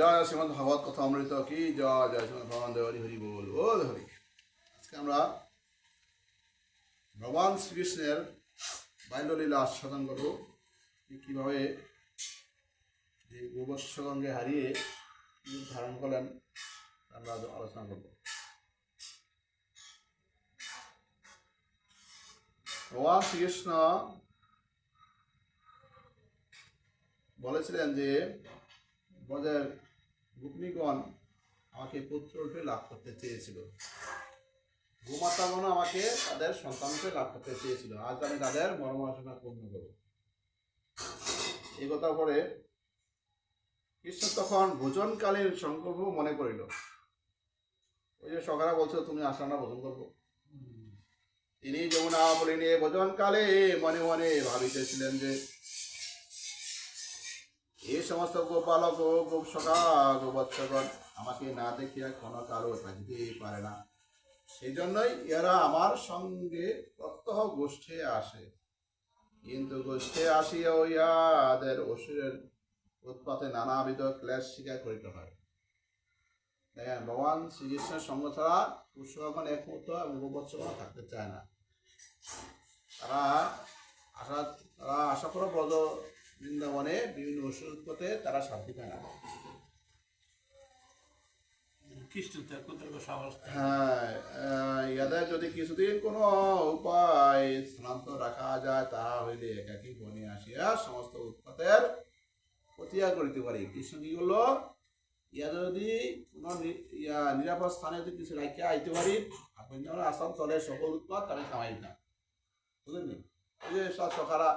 জয় শ্রীমদ ভাগবত কথা অমৃত কি? জয় জয় শ্রীমদ ভগবান দেব, হরি হরি বল বল হরি আজকে আমরা ভগবান শ্রীকৃষ্ণের বাল্যলীলা আস্বাদন করব। কীভাবে যে গোবৎসগঙ্গে হারিয়ে ধারণ করলেন আমরা আলোচনা করব। ভগবান শ্রীকৃষ্ণ বলেছিলেন যে ব্রজের গোপনীগণ আমাকে পুত্র রূপে লাভ করতে চেয়েছিল। গোমাতাগণ আমাকে তাদের সন্তানকে লাভ করতে চেয়েছিল। আজ আমি তাদের মর্মাসনা পূর্ণ করব। এই কথা পরে কৃষ্ণ তখন ভোজনকালীন সংকল্প মনে করিল। ওই যে সকালে বলছো তুমি আসা না ভোজন করব। তিনি যমুনা বলিনি ভোজনকালে মনে মনে ভাবিতেছিলেন যে এই সমস্ত গোপালক ও গোপ সখা গোবৎসগণ, আমাকে না দেখিয়া কোনো কারও থাকিতেই পারে না। সেই জন্যই এরা আমার সঙ্গে প্রত্যহ গোষ্ঠে আসে। কিন্তু গোষ্ঠে আসিয়া ইহাদের অসুরের উৎপাতে নানাবিধ ক্লেশ স্বীকার করিতে হয়। দেখেন ভগবান শ্রীকৃষ্ণের সঙ্গ ছাড়া পুষ্পগণ মুহূর্ত এবং গোবৎসগণ থাকতে চায় না। তারা আশা তারা আশা করো ব্রজ বৃন্দাবনে বিভিন্ন অসুর উৎপতে তারা শান্তি পায় না। হ্যাঁ যদি কিছুদিন কোনো উপায় স্থানান্তর রাখা যায় তাহা হইলে একাকী বনে আসিয়া সমস্ত উৎপাতের প্রতিহার করিতে পারি। কৃষ্ণ কি করল? ইয়া যদি কোনো নিরাপদ স্থানে যদি কিছু রাখিয়া আইতে পারি আপনি যেমন আসাম চলে সকল উৎপাত আমি কামাই না? বুঝলেন যে সব সকারা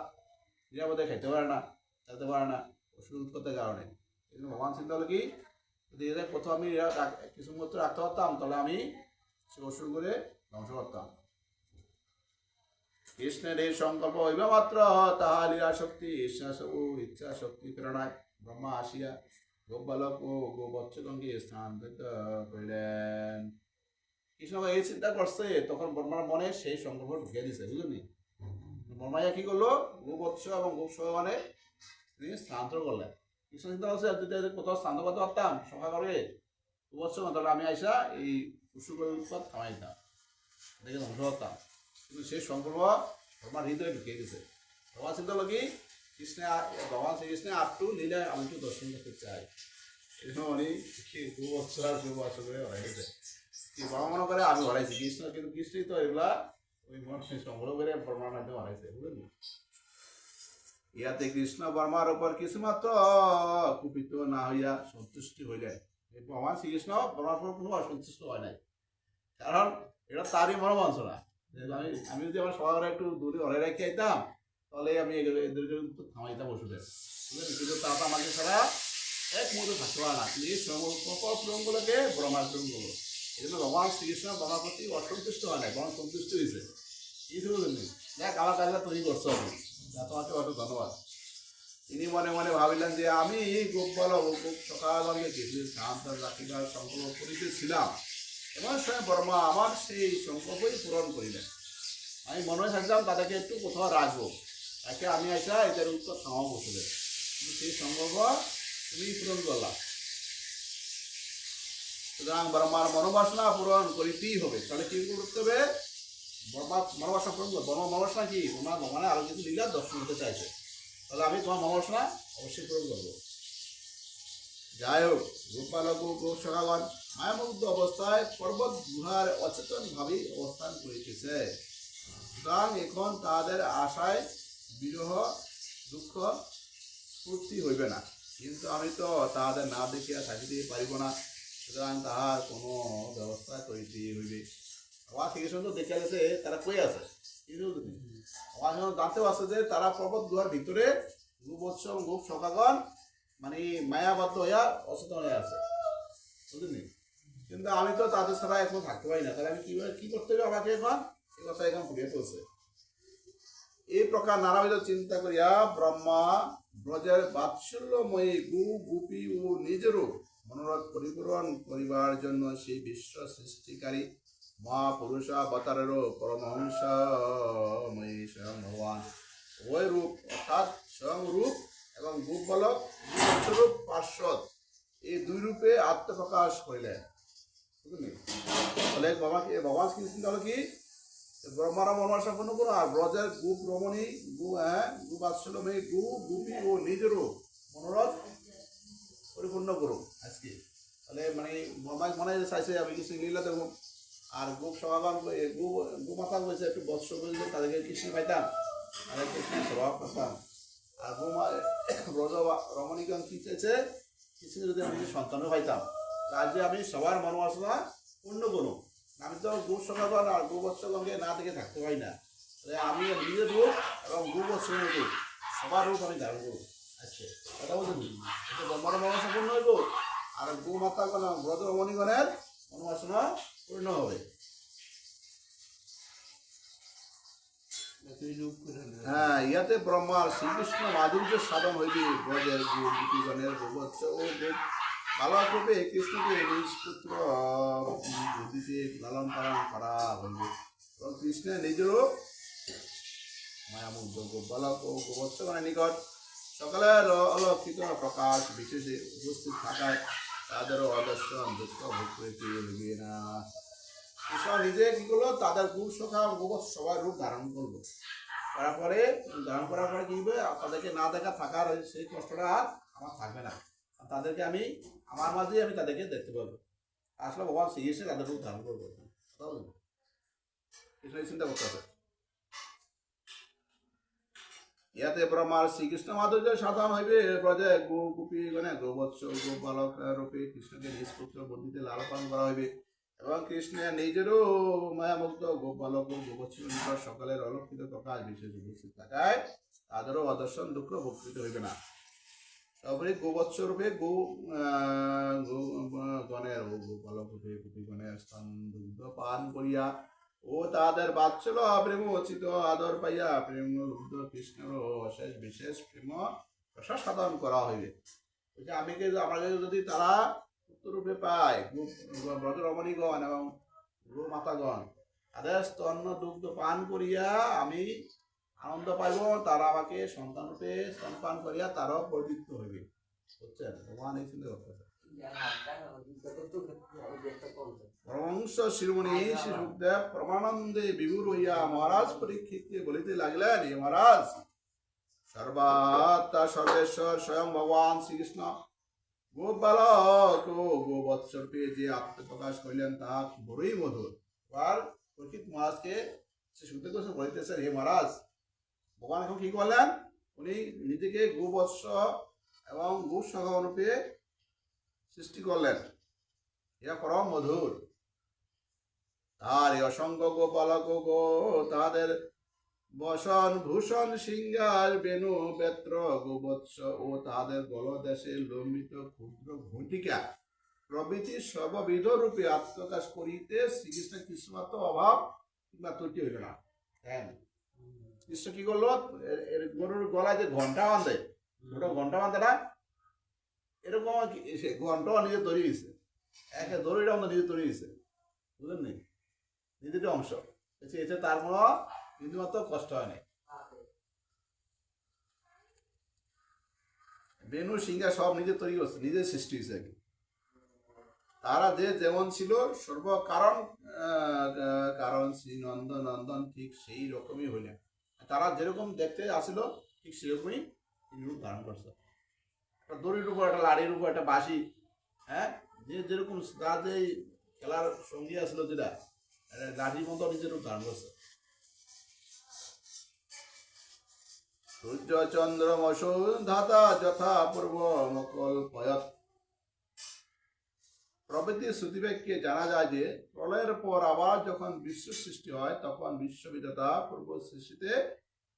নিরাপদে খাইতে পারে না। খেতে পারে না, ওষুধ উৎপাতের কারণে। এই ভগবান চিন্তা হলো কি? যদি এদের কোথাও আমি কিছু মুহূর্ত রাখতে পারতাম, তাহলে আমি সে অসুর করে ধ্বংস করতাম। কৃষ্ণের এই সংকল্প হইবা মাত্র তাহা লীলা শক্তি ইচ্ছা ও ইচ্ছা শক্তি প্রেরণায় ব্রহ্মা আসিয়া গোপালক ও গোবৎসগঙ্গে স্থানান্তরিত করিলেন কৃষ্ণ এই চিন্তা করছে, তখন ব্রহ্মার মনে সেই সংকল্প ঢুকিয়ে দিছে বুঝলি ব্রহ্মাইয়া কি করল? গোবৎস এবং গোপসগণে তিনি স্থানান্তর করলেন কৃষ্ণ চিন্তা করছে যদি কোথাও স্থান করতে পারতাম সভা করে বছর তাহলে আমি আইসা এই উৎসুকের থামাই দিতাম। দেখে ধ্বংস করতাম। কিন্তু সেই সংকল্প আমার হৃদয়ে ঢুকিয়ে দিছে। ভগবান চিন্তা হলো কি, কৃষ্ণে ভগবান শ্রীকৃষ্ণে আটটু লীলায় আমি একটু দর্শন করতে চাই জন্য উনি দু বছর আর দু বছর করে হরাইছে বাবা মনে করে আমি হরাইছি। কৃষ্ণ কিন্তু কৃষ্ণই তো এগুলা ওই মনে সংগ্রহ করে প্রমাণ মাধ্যমে হরাইছে, বুঝলি? ইয়াতে কৃষ্ণ বর্মার উপর কিছুমাত্র কুপিত না হইয়া সন্তুষ্টি হইলেন। এই ভগবান শ্রীকৃষ্ণ বর্মার উপর কোনো অসন্তুষ্ট হয় নাই। কারণ এটা তারই মনোবাঞ্ছনা যে আমি আমি যদি আমার সবার একটু দূরে অরে রেখে আইতাম, তাহলে আমি এদেরকে থামাইতাম ওষুধে। বুঝলেন? কিন্তু তা তো আমাকে ছাড়া এক মুহূর্তে থাকতে পারে না। এই সকল পূরণগুলোকে ব্রহ্মার করব এই জন্য ভগবান শ্রীকৃষ্ণ ব্রহ্মার প্রতি অসন্তুষ্ট হয় নাই, বরং সন্তুষ্ট হয়েছে কিছু বুঝলেন দেখ আমার কাজটা তৈরি করছ। তিনি মনে মনে ভাবিলেন যে আমি গোপাল গোপ সকালকে কিছু শান্ত রাখিবার সংকল্প করিতেছিলাম এমন সময় বর্মা আমার সেই সংকল্পই পূরণ করিলেন। আমি মনে থাকলাম তাদেরকে একটু কোথাও রাখব। তাকে আমি আসা এদের উত্তর থামাও বসবে সেই সংকল্প তুমি পূরণ করলাম। সুতরাং বর্মার মনোবাসনা পূরণ করিতেই হবে। তাহলে কি করতে হবে? মনোবাসনা পূরণ কি তোমার ভগবানের আরও কিছু লীলা দর্শন করতে চাইছে। তাহলে আমি তোমার মনোবাসনা অবশ্যই পূরণ করব যাই হোক গোপালক ও মায়ামুগ্ধ অবস্থায় পর্বত গুহার অচেতন ভাবেই অবস্থান করিতেছে। সুতরাং এখন তাদের আশায় বিরহ, দুঃখ, স্ফূর্তি হইবে না। কিন্তু আমি তো তাহাদের না দেখিয়া থাকিতে পারিব না। সুতরাং তাহার কোনো ব্যবস্থা করিতে হইবে। আমার শ্রীকৃষ্ণ তো দেখে গেছে তারা কই আছে? কিন্তু আমার যখন জানতে পারছে যে তারা পর্বত গুহার ভিতরে গোবৎস গোপ সখাগণ মানে মায়াবদ্ধ হইয়া অচেতন হয়ে আছে। বুঝলি কিন্তু আমি তো তাদের ছাড়া এখন থাকতে পারি না। তাহলে আমি কীভাবে কি করতে হবে আমাকে এখন? এই কথা এখন ফুটিয়ে তুলছে। এই প্রকার নানাবিধ চিন্তা করিয়া ব্রহ্মা ব্রজের বাৎসল্যময়ী গু, গুপি ও নিজেরও মনোরথ পরিপূরণ করিবার জন্য সেই বিশ্ব সৃষ্টিকারী মহাপুরুষ অবতারেরও পরমহংসময়ী স্বয়ং ভগবান। ওই রূপ, অর্থাৎ স্বয়ং রূপ এবং বলক রূপ পার্শ্বদ, এই দুই রূপে আত্মপ্রকাশ করিলেন তাহলে বাবাকে ভগবান শ্রীকৃষ্ণ হলো কি? ব্রহ্মারা মনোয়ার সম্পন্ন করো আর ব্রজের গুপ রমণী, গু হ্যাঁ গু বাৎসলমে গু, গুপি ও নিজেরও মনোরথ পরিপূর্ণ করো আজকে। তাহলে মানে মনে চাইছে আমি কৃষ্ণ লীলা দেবো আর গোপ গু গোমাতা বলছে, একটু বৎস বলছে তাদেরকে কৃষ্ণ পাইতাম তাদের কৃষ্ণ স্বভাব করতাম। আর গোমা ব্রজ রমণীগণ কি চেয়েছে? কৃষ্ণ যদি আমি সন্তানও পাইতাম তার যে আমি সবার মনোবাসনা পূর্ণ করুন আমি তো গো সমাগম আর গো বৎসগণকে না দেখে থাকতে পারি না। আমি নিজের রূপ এবং গো বৎসগণের রূপ, সবার রূপ আমি ধারণ করব আজকে। কথা বলছেন ব্রহ্মার মনোবাসনা পূর্ণ হইব। আর গো মাতা গণ ব্রজ রমণীগণের মনোবাসনা হবে করে নে। হ্যাঁ ইয়াতে ব্রহ্মার শ্রীকৃষ্ণ মাধুর্য সাধন হইবে। ব্রজের গোবৎস ও বালক রূপে কৃষ্ণকে নিজ পুত্র বুদ্ধিতে লালন পালন করা হইবে। কৃষ্ণের নিজেরও মায়ামুগ্ধ গোপ বালক ও গোবৎসগণের নিকট সকালের অলক্ষিত প্রকাশ বিশেষে উপস্থিত থাকায় তাদেরও অদর্শন দুঃখ ভোগ করিতে হইবে না। কৃষ্ণ নিজে কি করল? তাদের গুণ সখা গোবৎস সবার রূপ ধারণ করল। করার পরে, ধারণ করার পরে কি হবে? তাদেরকে না দেখা থাকার সেই কষ্টটা আর আমার থাকবে না। তাদেরকে আমি, আমার মাঝেই আমি তাদেরকে দেখতে পাবো। আসলে ভগবান এসে তাদের রূপ ধারণ করব। চিন্তা করতে হবে। ইয়াতে ব্রহ্মার শ্রীকৃষ্ণ মাধুর্য সাধন হইবে। ব্রজে গো গোপী গণে গোবৎস গোপালক রূপে কৃষ্ণকে নিজ পুত্র বুদ্ধিতে লালন করা হইবে। এবং কৃষ্ণের নিজেরও মায়ামুক্ত গোপালক ও সকালের অলক্ষিত প্রকাশ বিশেষ উপস্থিত থাকায় তাদেরও অদর্শন দুঃখ ভক্তিত হইবে না। তারপরে গোবৎস রূপে গো, গণের গোপালক রূপে গণের স্তন দুগ্ধ পান করিয়া ও তাদের বাৎসল প্রেম অচিত আদর পাইয়া প্রেম লুব্ধ কৃষ্ণের অশেষ বিশেষ প্রেম রসা সাধন করা হইবে। আমি আমাদের যদি তারা উত্তরূপে পায়। গো- ব্রজ রমণীগণ এবং তাদের দুগ্ধ পান করিয়া আমি আনন্দ পাইব, তারা আমাকে সন্তান রূপে স্তনপান করিয়া তারাও হইবে। বুঝছেন? ভগবান এই চিন্তা পরমংশ শিরোমণি শ্রী সুখদেব প্রমানন্দে বিভুর হইয়া মহারাজ পরীক্ষিতকে বলিতে লাগলেন, হে মহারাজ, সর্বাত্মা সর্বেশ্বর স্বয়ং ভগবান শ্রীকৃষ্ণ। গোপালক ও গোবৎসরূপে যে আত্মপ্রকাশ করিলেন তাহা বড়ই মধুর। আর পরীক্ষিত মহারাজকে শ্রী সুখদেব গোস্বামী বলিতেছেন হে মহারাজ, ভগবান এখন কি করলেন? উনি নিজেকে গোবৎস এবং গোসহ রূপে সৃষ্টি করলেন। ইহা পরম মধুর। তার অসংখ্য গোপালক গো তাদের বসন ভূষণ সিংহার বেনু বেত্র গোবৎস ও তাদের গলদেশে লম্বিত ক্ষুদ্র ঘটিকা। প্রভৃতি সর্ববিধ রূপে আত্মপ্রকাশ করিতে শ্রীকৃষ্ণ কৃষ্ণমাত্র অভাব কিংবা ত্রুটি হইল না। হ্যাঁ। কৃষ্ণ কি করল? গরুর গলায় যে ঘণ্টা বাঁধে ওটা ঘণ্টা বাঁধে না? এরকম সে ঘন্টাও নিজে তৈরি হয়েছে একে দড়িটা আমাদের নিজে তৈরি হয়েছে বুঝলেন নি? নিজেরই অংশ। এতে তার কোনো বিন্দুমাত্র কষ্ট হয়নি বেনু, সিংহা সব নিজে তৈরি করছে নিজের সৃষ্টি হয়েছে আর তারা যে যেমন ছিল, সর্ব কারণ শ্রী নন্দন নন্দন ঠিক সেই রকমই হইলেন তারা যেরকম দেখতে আসিল, ঠিক সেরকমই রূপ ধারণ করছে। একটা দড়ির উপর, একটা লাড়ির উপর, একটা বাঁশি হ্যাঁ? যে যেরকম তার যে খেলার সঙ্গী আসলো যেটা লাঠির মতো নিজের রূপ ধারণ করছে। সূর্য চন্দ্র মসুর ধাতা যথা পূর্ব মকল পয়ত প্রভৃতি শ্রুতিবাক্যে জানা যায় যে, প্রলয়ের পর আবার যখন বিশ্ব সৃষ্টি হয়, তখন বিশ্ববিদতা পূর্ব সৃষ্টিতে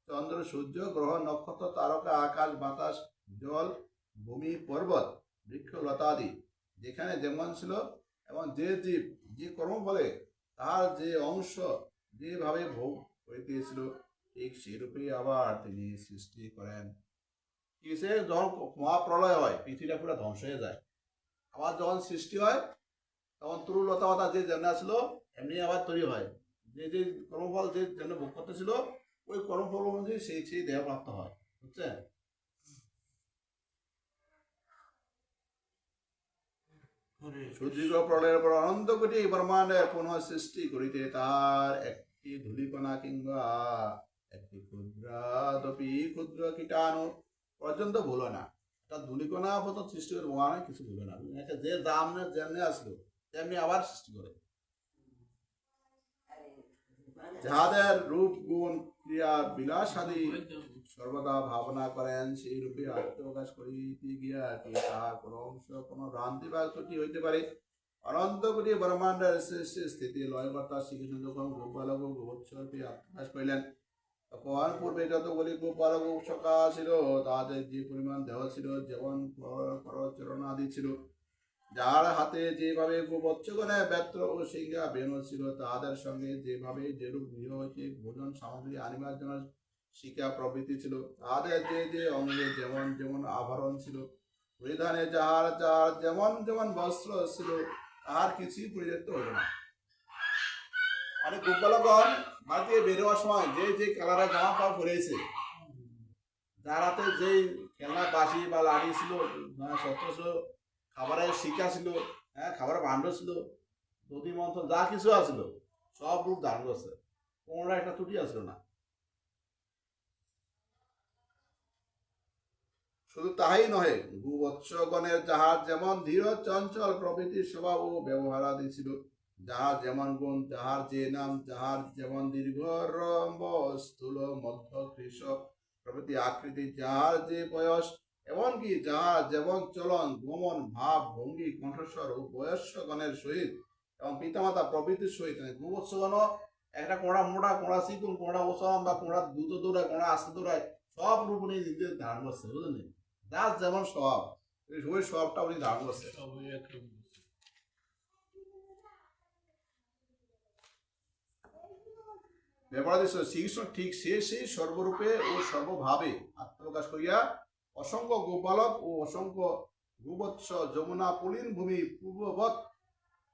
চন্দ্র, সূর্য, গ্রহ, নক্ষত্র, তারকা, আকাশ, বাতাস, জল, ভূমি, পর্বত, বৃক্ষ লতাদি যেখানে যেমন ছিল এবং যে জীব, যে কর্ম বলে তাহার যে অংশ যেভাবে ভোগ করিতেছিল ঠিক সেরূপেই আবার তিনি সৃষ্টি করেন। কিসে যখন মহাপ্রলয় হয়, পৃথিবীটা পুরো ধ্বংস হয়ে যায়। আবার যখন সৃষ্টি হয়, তখন তরুলতা যে আসলো এমনি আবার তৈরি হয়। যে যে কর্মফল যে যেন ভোগ করতেছিল ওই কর্মফল অনুযায়ী সেই সেই দেহ প্রাপ্ত হয়। বুঝছেন? প্রলয়ের পর অনন্ত কোটি ব্রহ্মাণ্ডের পুনঃ সৃষ্টি করিতে তার একটি ধূলিকণা কিংবা একটি ক্ষুদ্রাদপি ক্ষুদ্র কীটাণু পর্যন্ত ভুলো না। পর্যন্ত সৃষ্টি করে কিছু ভুলো না। যে দাম যেমনি আসলো, তেমনি আবার সৃষ্টি করে। রূপ, গুণ, ক্রিয়া বিলাস আদি সর্বদা ভাবনা করেন, সেই রূপে আত্মপ্রকাশ করিতে গিয়া কি কোন অংশ ভ্রান্তি বা ত্রুটি হইতে পারে? অনন্ত কোটি ব্রহ্মাণ্ডের স্থিতি, লয়কর্তা শ্রীকৃষ্ণ যখন গোপালক গোবৎসরূপে আত্মপ্রকাশ করিলেন তখন পূর্বে যতগুলি ও সখা ছিল তাদের যে পরিমাণ দেহ ছিল, যেমন করচরণ আদি ছিল যার হাতে যেভাবে গোবৎসগণে ব্যত্র ও সিংহা বেনু ছিল তাদের সঙ্গে যেভাবে যেরূপ গৃহ হইতে ভোজন সামগ্রী আনিবার জন্য শিকা প্রভৃতি ছিল তাদের যে যে অঙ্গে যেমন যেমন আভরণ ছিল পরিধানে যাহার যার যেমন যেমন বস্ত্র ছিল, তাহার কিছুই পরিচিত হইল না। মানে গোপালগণ বাড়িতে বেরোয়ার সময় যে যে কালারের জামা পা পরেছে যার হাতে যে খেলনা বাসি বা লাড়ি ছিল মানে শস্ত্র ছিল, খাবারের শিকা ছিল হ্যাঁ খাবারের ভাণ্ড ছিল দধি মন্থন যা কিছু আছিল, সব রূপ ধারণ করছে। কোনটা একটা ত্রুটি আসলো না। শুধু তাহাই নহে, ভূবৎসগণের জাহাজ যেমন ধীর চঞ্চল প্রভৃতির স্বভাব ও ব্যবহারাদি ছিল যাহার যেমন গুণ যাহার যে নাম যাহার যেমন দীর্ঘ রম্ব স্থূল, মধ্য কৃষ প্রভৃতি আকৃতি, যাহার যে বয়স, এমনকি যাহার যেমন চলন, গমন, ভাব, ভঙ্গি, কণ্ঠস্বর ও বয়স্কগণের সহিত এবং পিতামাতা প্রভৃতির সহিত ভূবৎসগণ একটা কোঁড়া মোটা, কোঁড়া চিকুন কোঁড়া ওসম বা কোঁড়া দ্রুত দৌড়ায়, কোঁড়া আস্তে দৌড়ায়, সব রূপ উনি নিজে ধারণ করছে, বুঝলেন? যার যেমন স্বভাব ওই স্বভাবটা উনি ধারণ করছে। সবই একরকম ব্যাপার হচ্ছে শ্রীকৃষ্ণ ঠিক সে সেই সর্বরূপে ও সর্বভাবে আত্মপ্রকাশ করিয়া অসংখ্য গোপালক ও অসংখ্য গোবৎস যমুনা পুলিন ভূমি পূর্ববৎ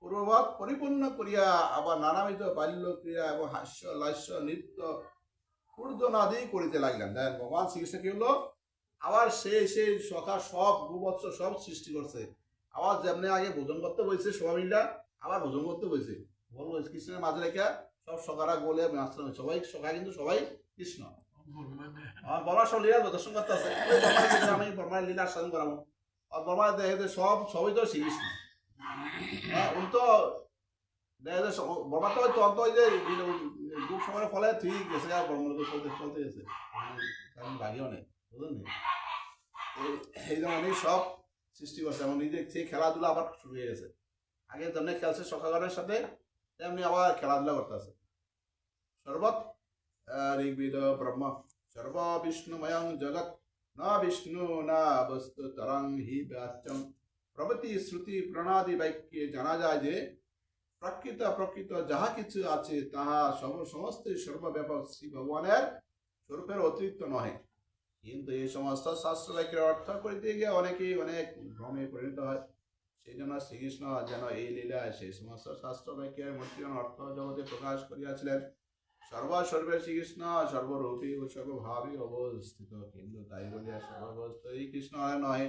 পূর্ববৎ পরিপূর্ণ করিয়া আবার নানাবিধ বাল্য ক্রিয়া এবং হাস্য, লাস্য, নৃত্য কূর্দনাদি করিতে লাগলেন। দেখেন, ভগবান শ্রীকৃষ্ণ কি হলো? আবার সে সেই সখা সব গোবৎস সব সৃষ্টি করছে। আবার যেমনি আগে ভোজন করতে বলছে সবাই আবার ভোজন করতে বলছে বলব কৃষ্ণের মাঝে রেখে সব সখারা গোলে মাস্টার সবাই সখা কিন্তু সবাই কৃষ্ণ। আমার বর্মা সব লীলা প্রদর্শন করতে আছে। আমি বর্মার লীলা সাধন করাবো। আর বর্মা দেখে সব সবই তো শ্রীকৃষ্ণ। হ্যাঁ উনি তো দেখে বর্মা তো তন্ত যে গ্রুপ সময়ের ফলে ঠিক গেছে আর বর্মার চলতে চলতে গেছে। কারণ বাগিও নেই বুঝলেন এই- জন্য উনি সব সৃষ্টি করছে এবং নিজে সেই খেলাধুলা আবার শুরু হয়ে গেছে। আগে যেমনি খেলছে সকালের সাথে তেমনি আবার খেলাধুলা করতেছে সর্বত ঋগ্বেদ ব্রহ্ম, সর্ব বিষ্ণুময়ং জগৎ, না বিষ্ণু, না বস্তু, তরং হি বাচ্যম প্রভৃতি শ্রুতি প্রণাদি বাক্যে জানা যায় যে, প্রকৃত প্রকৃত যাহা কিছু আছে, তাহা সমস্ত সর্বব্যাপক শ্রী ভগবানের স্বরূপের অতিরিক্ত নহে। কিন্তু এই সমস্ত শাস্ত্র বাক্যের অর্থ করিতে গিয়ে অনেকেই অনেক ভ্রমে পরিণত হয়। সেই জন্য শ্রীকৃষ্ণ যেন এই লীলায় সেই সমস্ত শাস্ত্র মূর্তির অর্থ জগতে প্রকাশ করিয়াছিলেন সর্বসর্বে শ্রীকৃষ্ণ সর্বরূপী ও সর্বভাবী অবস্থিত কিন্তু তাই বলিয়া এই কৃষ্ণ নয়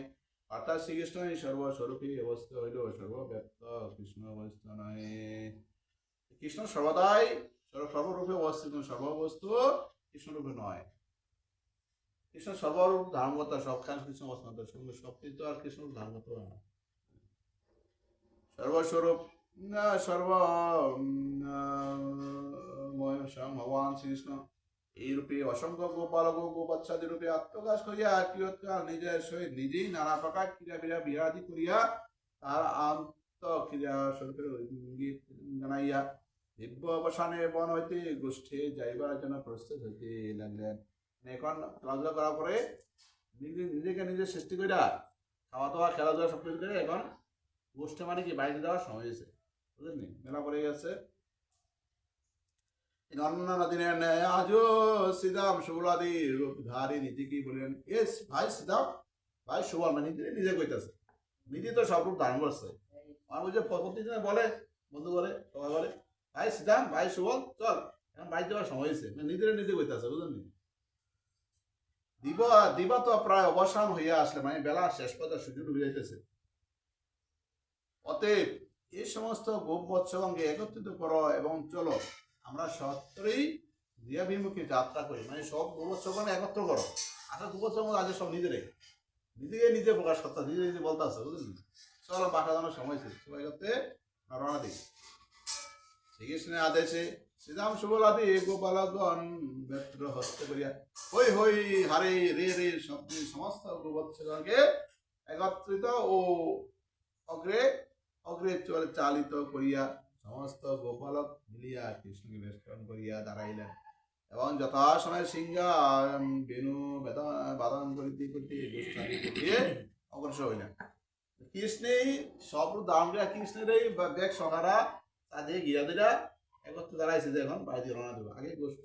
অর্থাৎ শ্রীকৃষ্ণই সর্বস্বরূপী অবস্থিত হইল সর্বব্যাপ্ত কৃষ্ণ অবস্থিত নয় কৃষ্ণ সর্বদাই সর্বরূপে অবস্থিত সর্ববস্তু কৃষ্ণরূপে নয় কৃষ্ণ সর্বরূপ ধারণ করতে সবখান কৃষ্ণ অবস্থান সব কিছু আর কৃষ্ণ ধারণ করতে পারে না সর্বস্বরূপ সর্ব ভগবান শ্রীকৃষ্ণ। এই রূপে অসংখ্য গোপালক ও গোপাচ্ছাদি রূপে আত্মকাশ করিয়া কিয়ৎকাল নিজের সহিত নিজেই নানা প্রকার ক্রিয়া বিরা বিরাদি করিয়া তার আন্ত ক্রিয়া স্বরূপের ইঙ্গিত জানাইয়া দিব্য অবসানে বন হইতে গোষ্ঠে যাইবার জন্য প্রস্তুত হইতে লাগলেন। মানে এখন খেলাধুলা করার পরে নিজে নিজেকে নিজে সৃষ্টি করিয়া খাওয়া দাওয়া খেলাধুলা সব কিছু করে এখন গোষ্ঠে মানে কি? বাইরে যাওয়ার সময় হয়েছে। বুঝলেন? মেলা পড়ে গেছে। আজও সুবলাদি রূপধারী নীতি কি বললেন? এস, ভাই শ্রীদাম, ভাই মানে নিজে কইতাছে। নিজে তো সব রূপ ধারণ করছে। প্রতিদিনে বলে, বন্ধু সবাই বলে, ভাই শ্রীদাম, ভাই সুবল, চল, এখন বাইরে সময় হয়েছে। মানে নিজের নিজে কইতাছে বুঝলেন দিবা দিবা তো প্রায় অবসান হইয়া আসলে মানে বেলা শেষ পর্যন্ত সূর্য ডুবে যাইতেছে। অতএব এই সমস্ত গোপ বৎসগণকে একত্রিত করো এবং চলো, আমরা সত্তরই দিয়াভিমুখে যাত্রা করি। মানে সব গোবৎসগণ একত্র করো। আচ্ছা গোবৎসগণ আজ সব নিজেরাই নিজেকে নিজে প্রকাশ করতে নিজে নিজে বলতে আছে বুঝলি চলো বাটা জানার সময় ছিল সবাই করতে রওনা দিই শ্রীকৃষ্ণের আদেশে শ্রীরাম সুবলাদি গোপালগণ ব্যত্র হস্ত করিয়া হই হই হারে রে রে শব্দে সমস্ত গোবৎসগণকে একত্রিত ও অগ্রে অগ্রে চলে চালিত করিয়া সমস্ত গোপালক মিলিয়া কৃষ্ণকে বেষ্টন করিয়া দাঁড়াইলেন এবং যথাসময়ে সিংহা বেণু বেদন করিতে করিতে করিয়ে অগ্রসর হইলেন। কৃষ্ণেই সব দামরা কৃষ্ণের এই ব্যাগ সহারা তাদের গিরাদিরা একত্র দাঁড়াইছে যে এখন বাইরে রওনা দেবো। আগে গোষ্ঠ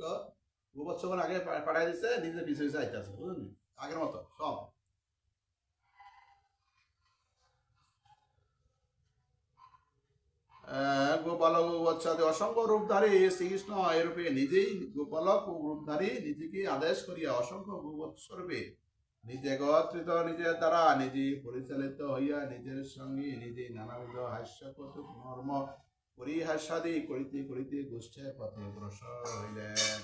গোবৎসগণ আগে পাঠাই দিচ্ছে নিজে পিছিয়ে পিছিয়ে আইতেছে, বুঝলি? আগের মতো, সব। গোপালক বৎসাদি অসংখ্য রূপধারী শ্রীকৃষ্ণ এরূপে নিজেই গোপালক রূপধারী নিজেকে আদেশ করিয়া অসংখ্য গোবৎসরূপে নিজে একত্রিত নিজের দ্বারা নিজে পরিচালিত হইয়া নিজের সঙ্গে নিজে নানাবিধ হাস্যকত মর্ম পরিহাসাদি করিতে করিতে গোষ্ঠের পথে অগ্রসর হইলেন।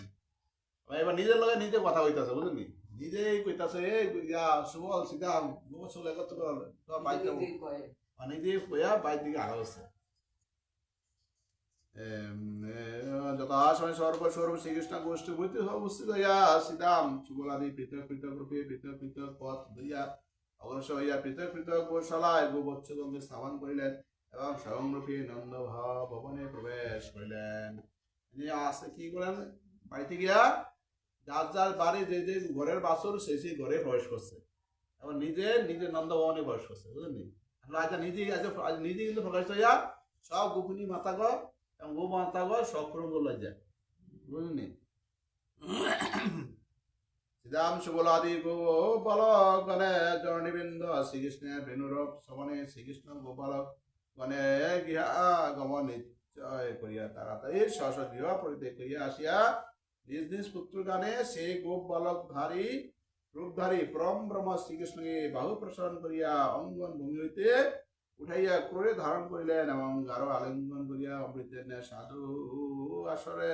এবার নিজের লগে নিজে কথা কইতাছে বুঝলি নিজেই কইতাছে ইয়া সুবল সীতা গোবৎসল একত্র কর, তোর নিজে কইয়া বাইর দিকে আগাচ্ছে স্থাপন করিলেন এবং নন্দ ভবনে প্রবেশ করিলেন আসতে কি করেন বাড়িতে গিয়া যার যার বাড়ি যে যে ঘরের বাসর সে সেই ঘরে প্রবেশ করছে এবং নিজে নিজের নন্দ ভবনে প্রবেশ করছে বুঝলেন নিজেই আজ কিন্তু প্রকাশ হইয়া, সব গোপিনী মাতাগণ গো করল যায় বুঝলি? শ্রীরাম সুবলাদি গোপালক গণে জননিবৃন্দ শ্রীকৃষ্ণের বেণুরূপ শ্রীকৃষ্ণ গোপালক গমন নিশ্চয় করিয়া তাড়াতাড়ি করিয়া আসিয়া নিজ পুত্র গানে শ্রীকৃষ্ণকে বাহু প্রসারণ করিয়া অঙ্গন ভূমি হইতে উঠাইয়া ক্রোড়ে ধারণ করিলেন এবং গারো আলিঙ্গন করিয়া অমৃতের ন্যায় সাধু আসরে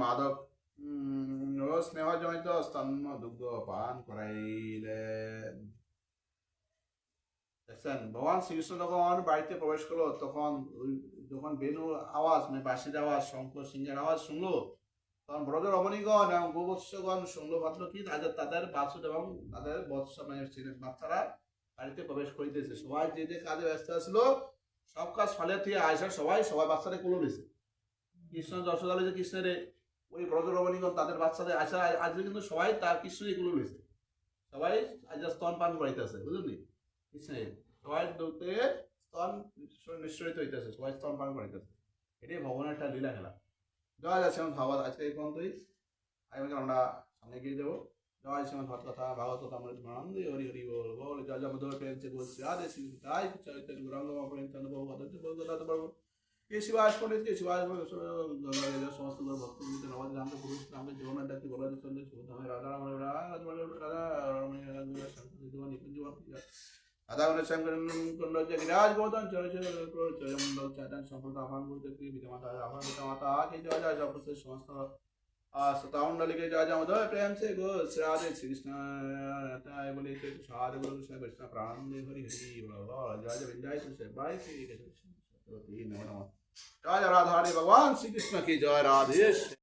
মাদক উম, ও স্নেহ জমিত স্তন্য দুগ্ধ পান করাইলেন। দেখছেন ভগবান শ্রীকৃষ্ণ যখন বাড়িতে প্রবেশ করল তখন যখন বেণুর আওয়াজ মানে বাঁশির আওয়াজ শঙ্কর সিংহের আওয়াজ শুনলো তখন ব্রজ রমণীগণ এবং গোবৎসগণ শুনলো ভাবল কি তাদের তাদের বাছুর এবং তাদের বৎস মানে বাচ্চারা বাড়িতে প্রবেশ করিতেছে। সবাই যে যে কাজে ব্যস্ত ছিল সব কাজ ফলে থেকে আয়সা সবাই সবাই বাচ্চাদের কুলো নিছে কৃষ্ণ যশোদালে যে কৃষ্ণের, ওই ব্রজ রমণীগণ তাদের বাচ্চাদের আয়সা আজকে কিন্তু সবাই তার কৃষ্ণের কুলো নিছে সবাই আজ স্তন পান করাইতেছে বুঝলি কৃষ্ণের সবাই দৌড়তে স্তন নিশ্চয়িত হইতেছে, সবাই স্তন পান করাইতেছে। এটাই ভগবানের একটা লীলা খেলা। জয় যাচ্ছে আমার ভাবাত আজকে এই পর্যন্তই। আগামীকাল আমরা সামনে এগিয়ে যাব। জয় শ্রীমদ ভাগবত কথা আমরা হরি হরি বল বল জয় জয় মধুর প্রেম সে গোল শ্রী তাই চৈতন্য চন্দ্র বহু ভদ্র বহু দাদা পারব কে শিবাস পণ্ডিত কে শিবাস সমস্ত ভক্ত নবাদ রাম পুরুষ রাম জীবনের ডাক্তি বলা চন্দ্র সুধামে রাধা রাম রাধা রমণী রাধা নিকুঞ্জ রাধা গণেশ কুণ্ড গিরাজ গৌতম চর চরমন্ডল চাটান সম্প্রদায় আহ্বান করতে পিতা মাতা আহ্বান পিতা মাতা কে জয় জয় সর্বস্ব सतावन ललिके राजा मधुर प्रेम से गो राधे श्री कृष्ण राय बोले थे साध गुरु कृष्ण कृष्ण प्राण दे हरि हरि राजा विंदाय से बाय श्री कृष्ण नमो नमः राजा राधा हरे भगवान श्री कृष्ण की जय राधेश